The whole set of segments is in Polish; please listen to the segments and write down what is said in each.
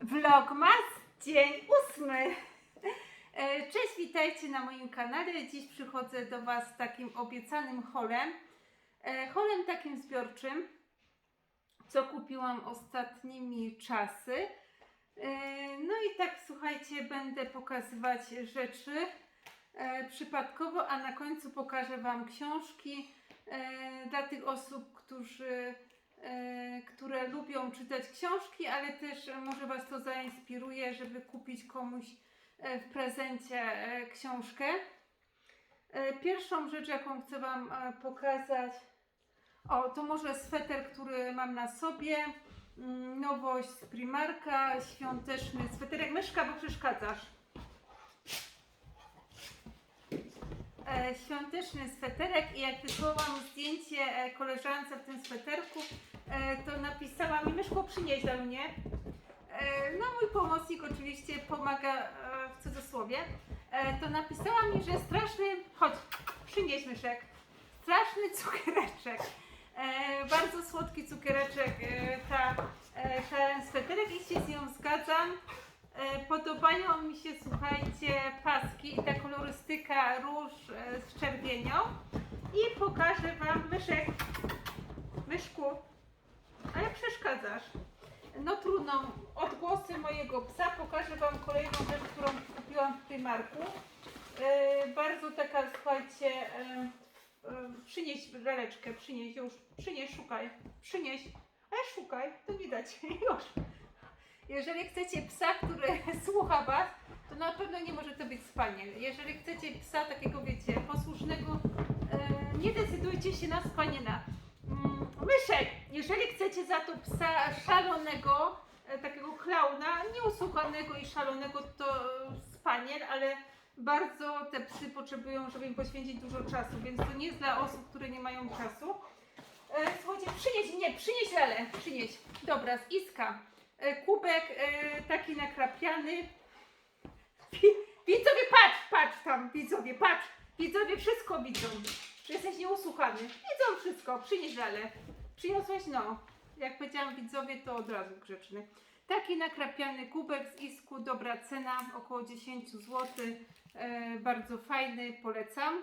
Vlogmas, dzień ósmy. E, Cześć, witajcie na moim kanale. Dziś przychodzę do Was z takim obiecanym holem. E, Holem takim zbiorczym, co kupiłam ostatnimi czasy. E, No i tak, słuchajcie, będę pokazywać rzeczy przypadkowo, a na końcu pokażę Wam książki dla tych osób, którzy które lubią czytać książki, ale też e, może Was to zainspiruje, żeby kupić komuś e, w prezencie e, książkę. E, Pierwszą rzecz, jaką chcę Wam e, pokazać, o, to może sweter, który mam na sobie. Mm, Nowość z Primarka, świąteczny sweterek. Myszka, bo przeszkadzasz. Świąteczny sweterek i jak wysłałam zdjęcie e, koleżance w tym sweterku, e, to napisała mi, Myszko przynieś do mnie. E, no mój pomocnik oczywiście pomaga e, w cudzysłowie. E, to napisała mi, że straszny, chodź, przynieś Myszek, straszny cukiereczek. E, bardzo słodki cukiereczek e, ta, e, ten sweterek i się z nią zgadzam. E, Podobają mi się, słuchajcie, paski i ta kolorystyka róż e, z czerwienią. I pokażę Wam myszek. Myszku, ale przeszkadzasz. No trudno, odgłosy mojego psa. Pokażę Wam kolejną rzecz, którą kupiłam w Primarku. E, bardzo taka, słuchajcie, e, e, przynieś laleczkę, przynieś już, przynieś, szukaj, przynieś, ale szukaj, to nie już. Jeżeli chcecie psa, który słucha Was, to na pewno nie może to być spaniel. Jeżeli chcecie psa takiego, wiecie, posłusznego, e, nie decydujcie się na spaniela. Mm, myszek, jeżeli chcecie za to psa szalonego, e, takiego klauna, nieusłuchanego i szalonego, to spaniel, ale bardzo te psy potrzebują, żeby im poświęcić dużo czasu, więc to nie jest dla osób, które nie mają czasu. E, słuchajcie, przynieś, nie, przynieś lelę, przynieś. Dobra, z Iska. E, kubek e, taki nakrapiany. Wi- Widzowie, patrz, patrz tam, widzowie, patrz. Widzowie wszystko widzą. Że jesteś nieusłuchany. Widzą wszystko, przynieś lelę. Przyniosłeś, no. Jak powiedziałam widzowie, to od razu grzeczny. Taki nakrapiany kubek z Isku, dobra cena, około 10 zł. E, bardzo fajny, polecam.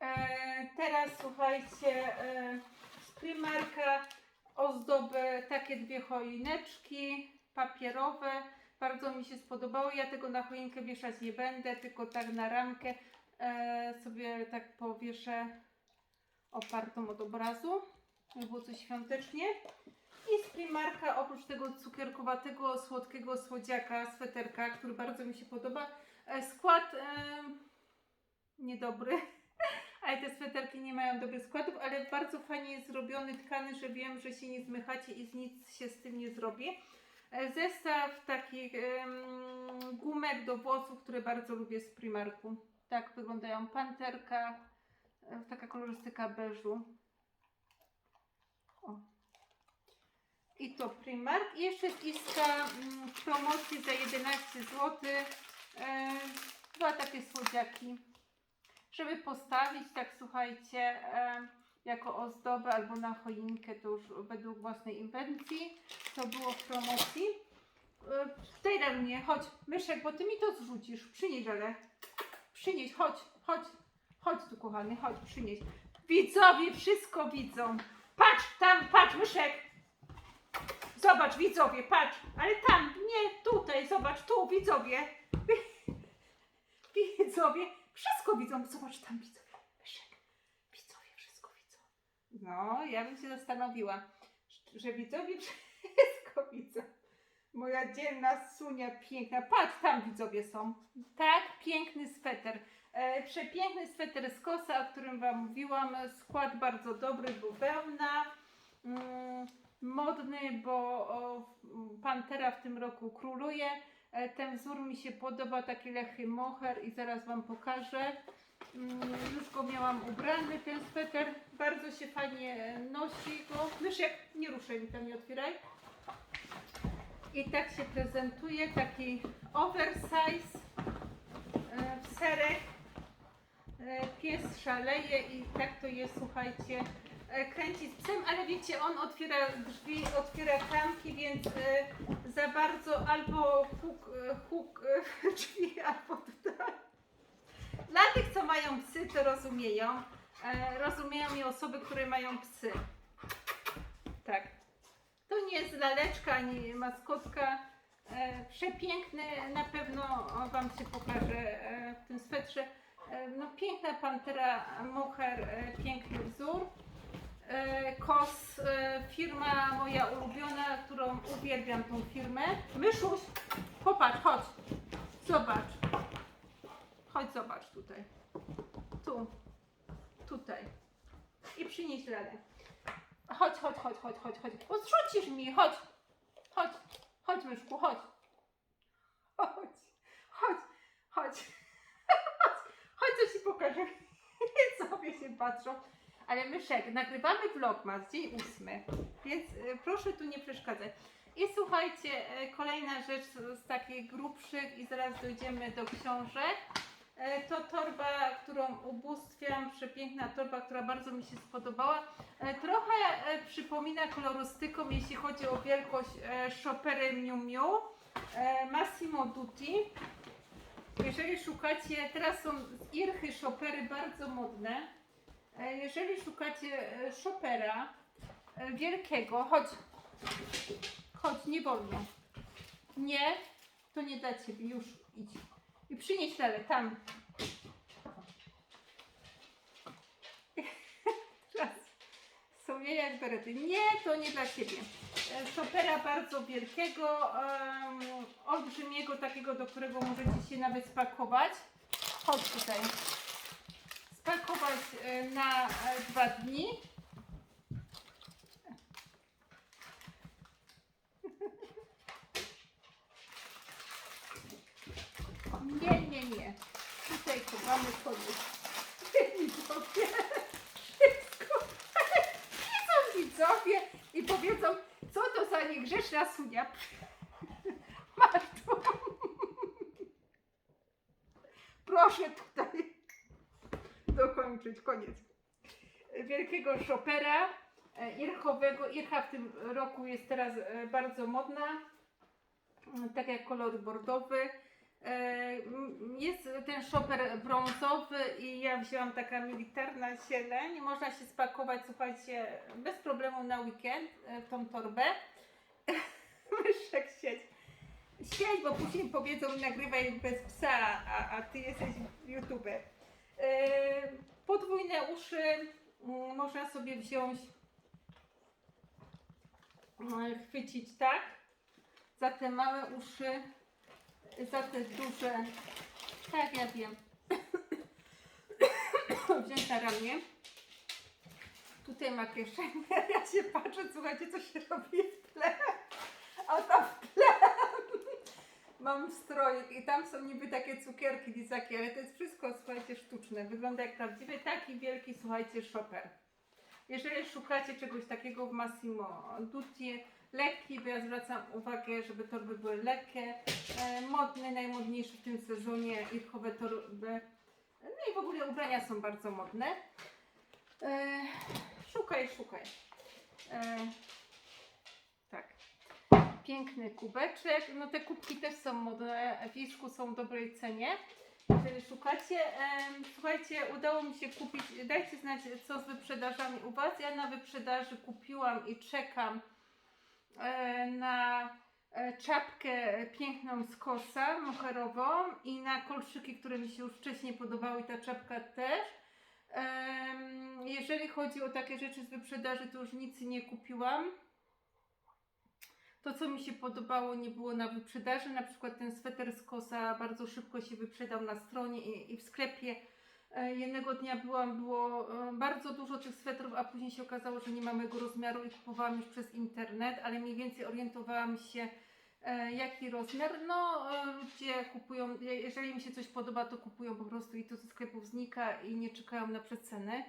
E, teraz słuchajcie, e, z Primarka ozdoby, takie dwie choineczki papierowe. Bardzo mi się spodobały. Ja tego na choinkę wieszać nie będę, tylko tak na ramkę e, sobie tak powieszę opartą od obrazu, żeby było coś świątecznie. I z Primarka oprócz tego cukierkowatego, słodkiego słodziaka, sweterka, który bardzo mi się podoba. E, skład e, niedobry. Te sweterki nie mają dobrych składów, ale bardzo fajnie jest zrobiony tkany, że wiem, że się nie zmychacie i nic się z tym nie zrobi. E, Zestaw takich em, gumek do włosów, które bardzo lubię z Primarku. Tak wyglądają panterka, e, taka kolorystyka beżu. O. I to Primark. I jeszcze z Iska mm, w promocji za 11 zł. E, dwa takie słodziaki żeby postawić, tak słuchajcie, jako ozdobę albo na choinkę, to już według własnej inwencji, to było w promocji. E, na mnie, chodź, myszek, bo ty mi to zrzucisz. Przynieś żelę. Przynieś, chodź, chodź, chodź tu kochany, chodź, przynieś. Widzowie wszystko widzą. Patrz, tam, patrz, myszek. Zobacz, widzowie, patrz, ale tam, nie, tutaj, zobacz, tu, widzowie. Widzowie, wszystko widzą. Zobacz tam, widzowie. Myszek, widzowie wszystko widzą. No, ja bym się zastanowiła, że widzowie wszystko widzą. Moja dzielna Sunia piękna. Patrz, tam widzowie są. Tak, piękny sweter. E, przepiękny sweter z kosa, o którym Wam mówiłam. Skład bardzo dobry, bawełna. Mm, modny, bo o, Pantera w tym roku króluje. E, Ten wzór mi się podoba, taki lechy moher i zaraz Wam pokażę. Mm, Już go miałam ubrany, ten sweter. Bardzo się fajnie nosi go. Myszek, nie ruszaj mi tam, nie otwieraj. I tak się prezentuje, taki oversize e, w serek. E, Pies szaleje i tak to jest, słuchajcie, e, kręci z psem, ale wiecie, on otwiera drzwi, otwiera klamki, więc e, za bardzo albo huk, e, huk e, drzwi, albo tutaj. Dla tych, co mają psy, to rozumieją. E, rozumieją mnie osoby, które mają psy. Tak. To nie jest laleczka ani maskotka. E, przepiękny, na pewno Wam się pokaże e, w tym swetrze. E, no, piękna pantera moher, e, piękny wzór. E, KOS, e, firma moja ulubiona, którą uwielbiam tą firmę. Myszuś, popatrz, chodź, zobacz. Chodź, zobacz tutaj. Tu, tutaj. I przynieś lalę. Chodź, chodź, chodź, chodź, chodź, chodź. Odrzucisz mi, chodź. Chodź, chodź, myszku, chodź. Chodź, chodź, chodź. Chodź, coś ci pokażę. Sobie się patrzą. Ale myszek, nagrywamy vlogmas, dzień ósmy, więc e, proszę tu nie przeszkadzać. I słuchajcie, e, kolejna rzecz z takich grubszych i zaraz dojdziemy do książek. E, To torba, którą ubóstwiam, przepiękna torba, która bardzo mi się spodobała. Trochę przypomina kolorystyką, jeśli chodzi o wielkość e, Chopery Miu Miu Massimo Dutti. Jeżeli szukacie, teraz są z Irchy Chopery bardzo modne. E, Jeżeli szukacie e, Chopera e, wielkiego, chodź, chodź, nie wolno. Nie, to nie dla ciebie, już idź. I przynieś lalę, tam. Są je jak berety. Nie, to nie dla ciebie. Chopera bardzo wielkiego, em, olbrzymiego, takiego, do którego możecie się nawet spakować. Chodź tutaj spakować e, na e, dwa dni. Nie, nie, nie. Tutaj mamy koniec. Widzowie, wszystko. Widzą widzowie i powiedzą, co to za niegrzeczna sunia. Masz tu. Proszę tutaj dokończyć, koniec. Wielkiego Chopera, e, irchowego. Ircha w tym roku jest teraz e, bardzo modna, Mm, tak jak kolor bordowy. E, Jest ten szoper brązowy i ja wzięłam taka militarna zieleń. Można się spakować, słuchajcie, bez problemu na weekend w tą torbę. Myszek siedź. Siedź, bo później powiedzą nagrywaj bez psa, a, a ty jesteś YouTube. E, Podwójne uszy. Mm, można sobie wziąć, mm, chwycić tak, za te małe uszy, za te duże, tak ja wiem, wziąć na ramię. Tutaj ma kieszenie, ja się patrzę, słuchajcie, co się robi w tle, a tam w tle mam strojek i tam są niby takie cukierki, lizaki, ale to jest wszystko, słuchajcie, sztuczne. Wygląda jak prawdziwy, taki wielki, słuchajcie, shopper. Jeżeli szukacie czegoś takiego w Massimo Dutti, lekki, bo ja zwracam uwagę, żeby torby były lekkie, e, modny, najmodniejszy w tym sezonie, irkowe torby, no i w ogóle ubrania są bardzo modne. E, szukaj, szukaj. E. Piękny kubeczek. No te kubki też są modne. W Isku są w dobrej cenie. Jeżeli szukacie, słuchajcie, udało mi się kupić. Dajcie znać, co z wyprzedażami u Was. Ja na wyprzedaży kupiłam i czekam e, na e, czapkę piękną z kosa moherową i na kolczyki, które mi się już wcześniej podobały i ta czapka też. Jeżeli chodzi o takie rzeczy z wyprzedaży, to już nic nie kupiłam. To, co mi się podobało, nie było na wyprzedaży. Na przykład ten sweter z kosa bardzo szybko się wyprzedał na stronie i, i w sklepie. E, Jednego dnia byłam, było e, bardzo dużo tych swetrów, a później się okazało, że nie mamy go rozmiaru i kupowałam już przez internet, ale mniej więcej orientowałam się, e, jaki rozmiar. No, ludzie kupują, je- jeżeli im się coś podoba, to kupują po prostu i to ze sklepów znika i nie czekają na przeceny.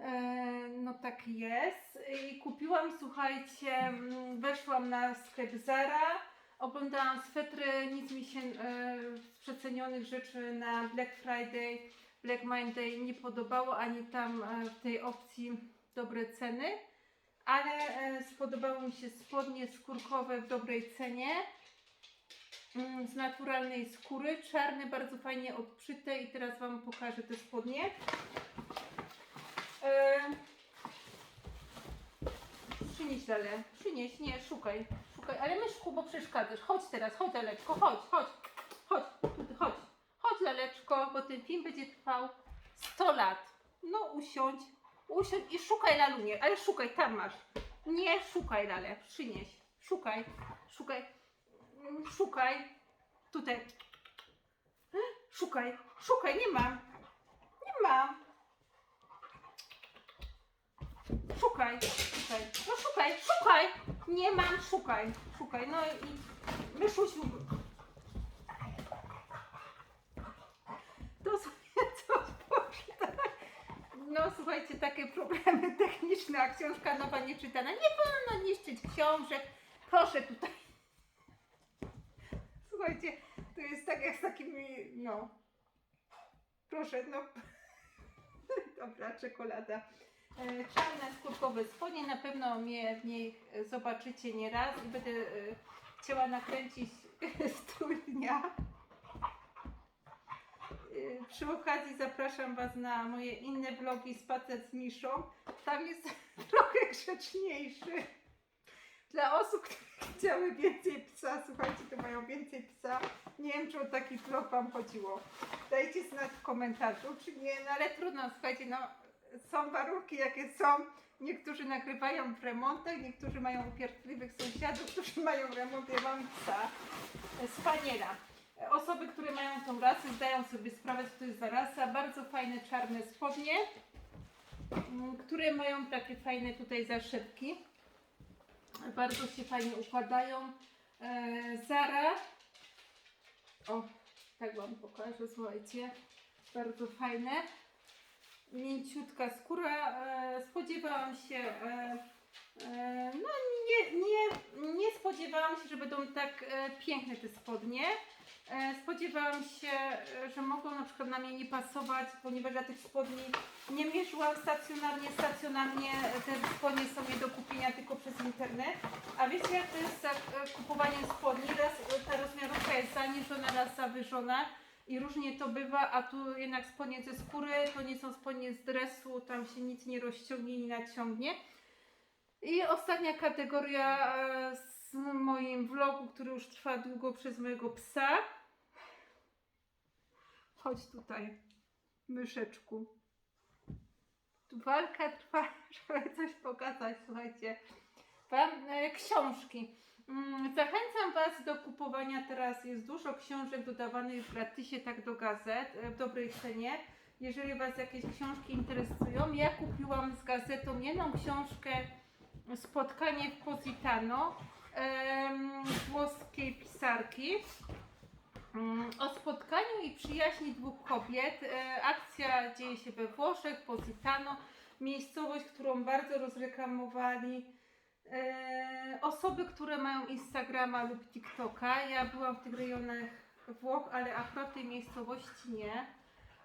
E, No tak jest. I kupiłam, słuchajcie, mm, weszłam na sklep Zara, oglądałam swetry, nic mi się e, z przecenionych rzeczy na Black Friday, Black Monday nie podobało, ani tam e, w tej opcji dobre ceny. ale spodobały mi się spodnie skórkowe w dobrej cenie. Mm, Z naturalnej skóry, czarne, bardzo fajnie odprzyte i teraz Wam pokażę te spodnie. E, Przynieś dalej, przynieś, nie, szukaj, szukaj, ale myszku, bo przeszkadzasz. Chodź teraz, chodź Laleczko, chodź, chodź, chodź, chodź, chodź Laleczko, bo ten film będzie trwał 100 lat. No usiądź, usiądź i szukaj Lalunie, ale szukaj, tam masz. Nie, szukaj Lale, przynieś, szukaj, szukaj, Mm, szukaj, tutaj, szukaj, szukaj, nie mam, nie mam. Szukaj, szukaj, no szukaj, szukaj! Nie mam, szukaj, szukaj. No i myszusiu. To sobie coś. No słuchajcie, takie problemy techniczne, a książka nowa nieczytana. Nie wolno niszczyć książek. Proszę tutaj. Słuchajcie, to jest tak jak z takimi, no. Proszę, no. Dobra, czekolada. E, Czarne skórkowe spodnie, na pewno mnie w niej e, zobaczycie nieraz i będę e, chciała nakręcić strój dnia. Przy okazji zapraszam Was na moje inne vlogi Spacer z Miszą. Tam jest trochę grzeczniejszy. Dla osób, które chciały więcej psa, słuchajcie, to mają więcej psa. Nie wiem, czy o taki vlog Wam chodziło. Dajcie znać w komentarzu, czy nie, no ale trudno, słuchajcie, no są warunki jakie są. Niektórzy nagrywają w remontach, niektórzy mają upierdliwych sąsiadów, którzy mają remont. Ja mam psa, spaniela. Osoby, które mają tą rasę, zdają sobie sprawę, co to jest za rasa. Bardzo fajne czarne spodnie, mm, które mają takie fajne tutaj zaszepki. Bardzo się fajnie układają. E, Zara. O, tak Wam pokażę, słuchajcie. Bardzo fajne mięciutka skóra. E, spodziewałam się, e, e, no nie, nie, nie spodziewałam się, że będą tak piękne te spodnie. Spodziewałam się, że mogą na przykład na mnie nie pasować, ponieważ ja tych spodni nie mierzyłam stacjonarnie. Stacjonarnie te spodnie są nie do kupienia tylko przez internet. A wiecie jak to jest z kupowaniem spodni? Raz ta rozmiarówka jest zaniżona, raz zawyżona. I różnie to bywa, a tu jednak spodnie ze skóry, to nie są spodnie z dresu, tam się nic nie rozciągnie, nie naciągnie. I ostatnia kategoria e, z moim vlogu, który już trwa długo przez mojego psa. Chodź tutaj, myszeczku. Tu walka trwa, żeby coś pokazać, słuchajcie. Wam e, książki. Mm, Zachęcam Was do kupowania teraz. Jest dużo książek dodawanych w gratisie, tak do gazet, e, w dobrej cenie. Jeżeli Was jakieś książki interesują, ja kupiłam z gazetą jedną książkę Spotkanie w Positano włoskiej pisarki. Mm, O spotkaniu i przyjaźni dwóch kobiet. E, Akcja dzieje się we Włoszech, Positano. Miejscowość, którą bardzo rozreklamowali osoby, które mają Instagrama lub TikToka. Ja byłam w tych rejonach Włoch, ale akurat tej miejscowości nie.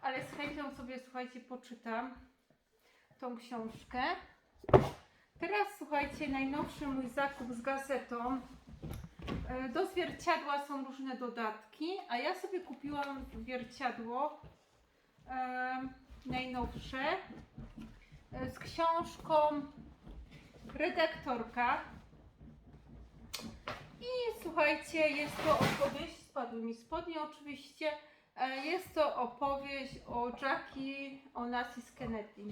Ale z chęcią sobie, słuchajcie, poczytam tą książkę. Teraz, słuchajcie, najnowszy mój zakup z gazetą. E, Do zwierciadła są różne dodatki, a ja sobie kupiłam zwierciadło e, najnowsze z książką redaktorka. I słuchajcie, jest to opowieść, spadły mi spodnie oczywiście, e, jest to opowieść o Jackie Onassis Kennedy.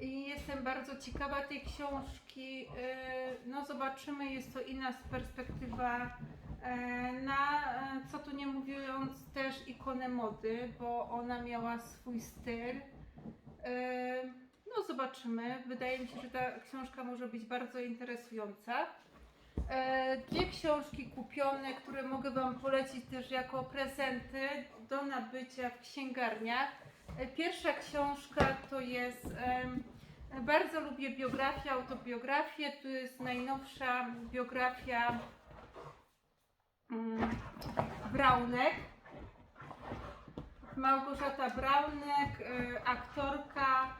I jestem bardzo ciekawa tej książki. E, No zobaczymy, jest to inna perspektywa e, na, co tu nie mówiąc, też ikonę mody, bo ona miała swój styl. No zobaczymy. Wydaje mi się, że ta książka może być bardzo interesująca. E, Dwie książki kupione, które mogę Wam polecić też jako prezenty do nabycia w księgarniach. E, Pierwsza książka to jest, bardzo lubię biografię, autobiografię. Tu jest najnowsza biografia mm, Braunek. Małgorzata Braunek, e, aktorka,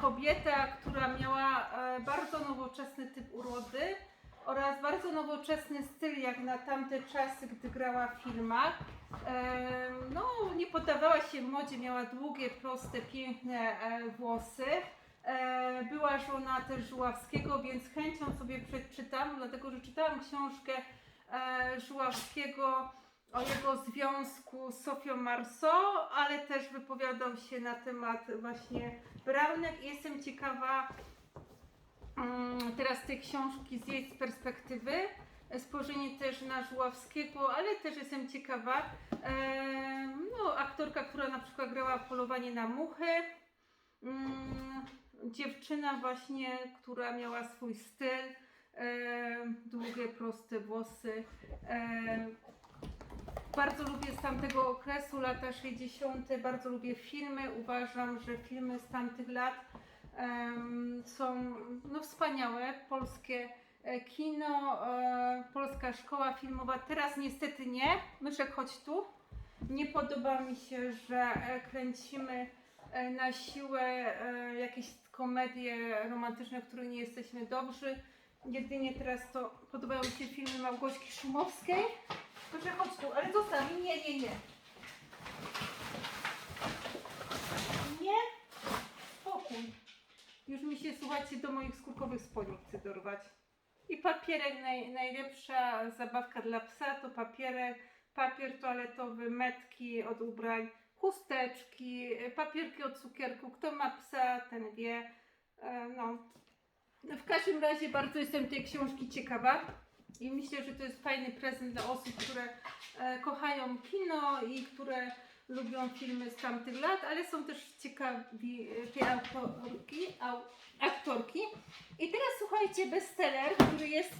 kobieta, która miała e, bardzo nowoczesny typ urody oraz bardzo nowoczesny styl jak na tamte czasy, gdy grała w filmach. No, nie poddawała się modzie, miała długie, proste, piękne e, włosy. E, Była żona też Żuławskiego, więc chęcią sobie przeczytam, dlatego że czytałam książkę Żuławskiego o jego związku z Sofią Marceau, ale też wypowiadał się na temat właśnie Braunek jestem ciekawa mm, teraz tej książki z jej perspektywy. E, Spojrzenie też na Żuławskiego, ale też jestem ciekawa. em, no, aktorka, która na przykład grała Polowanie na muchy. Mm, dziewczyna właśnie, która miała swój styl. em, długie, proste włosy. em, bardzo lubię z tamtego okresu, lata 60. Bardzo lubię filmy. Uważam, że filmy z tamtych lat em, są no, wspaniałe. Polskie e, kino, e, polska szkoła filmowa. Teraz niestety nie. Myszek, chodź tu. Nie podoba mi się, że e, kręcimy e, na siłę jakieś komedie romantyczne, w których nie jesteśmy dobrzy. Jedynie teraz to podobają mi się filmy Małgośki Szumowskiej. Proszę chodź tu, ale zostaw. Nie, nie, nie. Nie. Spokój. Już mi się, słuchajcie, do moich skórkowych spodni chce dorwać. I papierek, naj, najlepsza zabawka dla psa to papierek, papier toaletowy, metki od ubrań, chusteczki, papierki od cukierku. Kto ma psa, ten wie. E, No. W każdym razie bardzo jestem tej książki ciekawa. I myślę, że to jest fajny prezent dla osób, które e, kochają kino i które lubią filmy z tamtych lat, ale są też ciekawi tej autorki, au, aktorki. I teraz słuchajcie, bestseller, który jest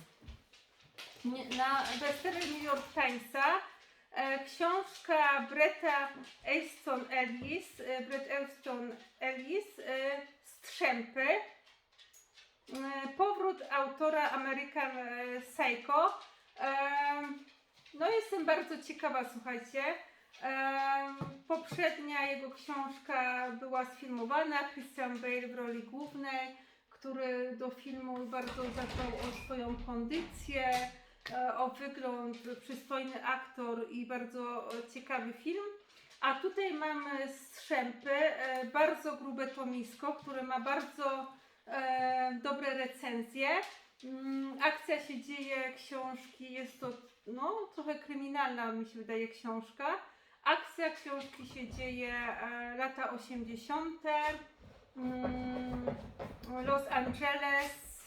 na bestseller New York Timesa. E, książka Bretta Easton Ellis, e, Brett Easton Ellis, e, Strzępy. E, Powrót autora American e, Psycho. Em, No jestem bardzo ciekawa, słuchajcie. Poprzednia jego książka była sfilmowana, Christian Bale w roli głównej, który do filmu bardzo zadbał o swoją kondycję, e, o wygląd, przystojny aktor i bardzo e, ciekawy film. A tutaj mamy Strzępy, e, bardzo grube tomisko, które ma bardzo e, dobre recenzje. Mm, akcja się dzieje, książki, jest to no, trochę kryminalna mi się wydaje książka. Akcja książki się dzieje e, lata 80. Mm, Los Angeles.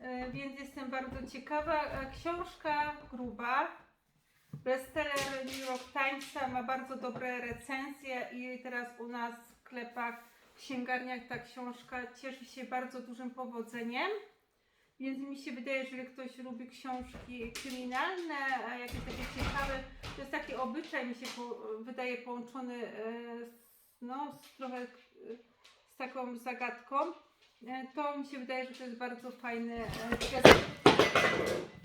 E, więc jestem bardzo ciekawa. E, książka gruba. Bestseller New York Timesa ma bardzo dobre recenzje i teraz u nas w sklepach, księgarniach ta książka cieszy się bardzo dużym powodzeniem. Więc mi się wydaje, że ktoś lubi książki kryminalne, a jakieś takie ciekawe, to jest taki obyczaj, mi się po, wydaje połączony e, z, no, z trochę e, z taką zagadką, e, to mi się wydaje, że to jest bardzo fajny prezent.